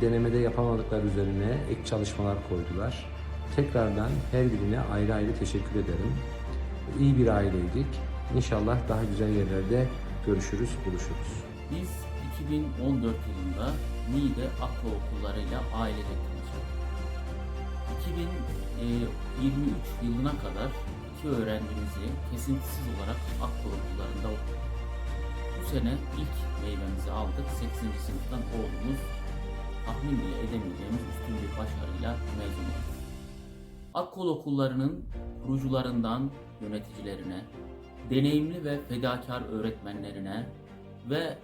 Denemede yapamadıkları üzerine ek çalışmalar koydular. Tekrardan her birine ayrı ayrı teşekkür ederim. İyi bir aileydik. İnşallah daha güzel yerlerde görüşürüz, buluşuruz. Biz 2014 yılında Niğde Akko okullarıyla ailecek tanıştık. 2023 yılına kadar iki öğrencimizi kesintisiz olarak Akko okullarında okuduk. Bu sene ilk meyvemizi aldık. 8. sınıftan oğlumuz tahmin bile edemeyeceğimiz üstün bir başarıyla mezun oldu. Akkol okullarının kurucularından yöneticilerine, deneyimli ve fedakar öğretmenlerine ve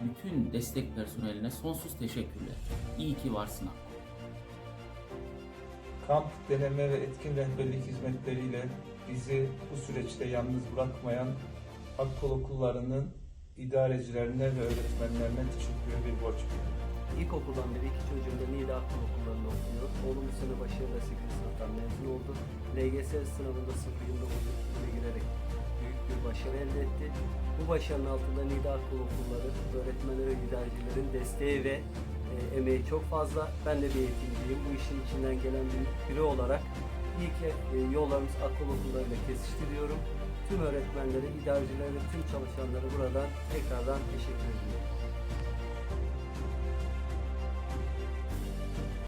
bütün destek personeline sonsuz teşekkürler. İyi ki varsın Akkol. Kamp, deneme ve etkin rehberlik hizmetleriyle bizi bu süreçte yalnız bırakmayan Akkol okullarının idarecilerine ve öğretmenlerine teşekkür bir borç biliyorum. İlkokuldan beri iki çocuğum da Niğde Akıl Okulları'nda okuyor. Oğlum bu sene başarıyla 8. sınıftan mezun oldu. LGS sınavında 0.29 üstüne girerek büyük bir başarı elde etti. Bu başarının altında Niğde Akıl Okulları, öğretmenler ve idarecilerin desteği ve e, emeği çok fazla. Ben de bir eğitimciyim. Bu işin içinden gelen bir biri olarak iyi ki e, yollarımız akıl okullarıyla kesişti diyorum. Tüm öğretmenlere, idarecilere tüm çalışanlara buradan tekrardan teşekkür ediyorum.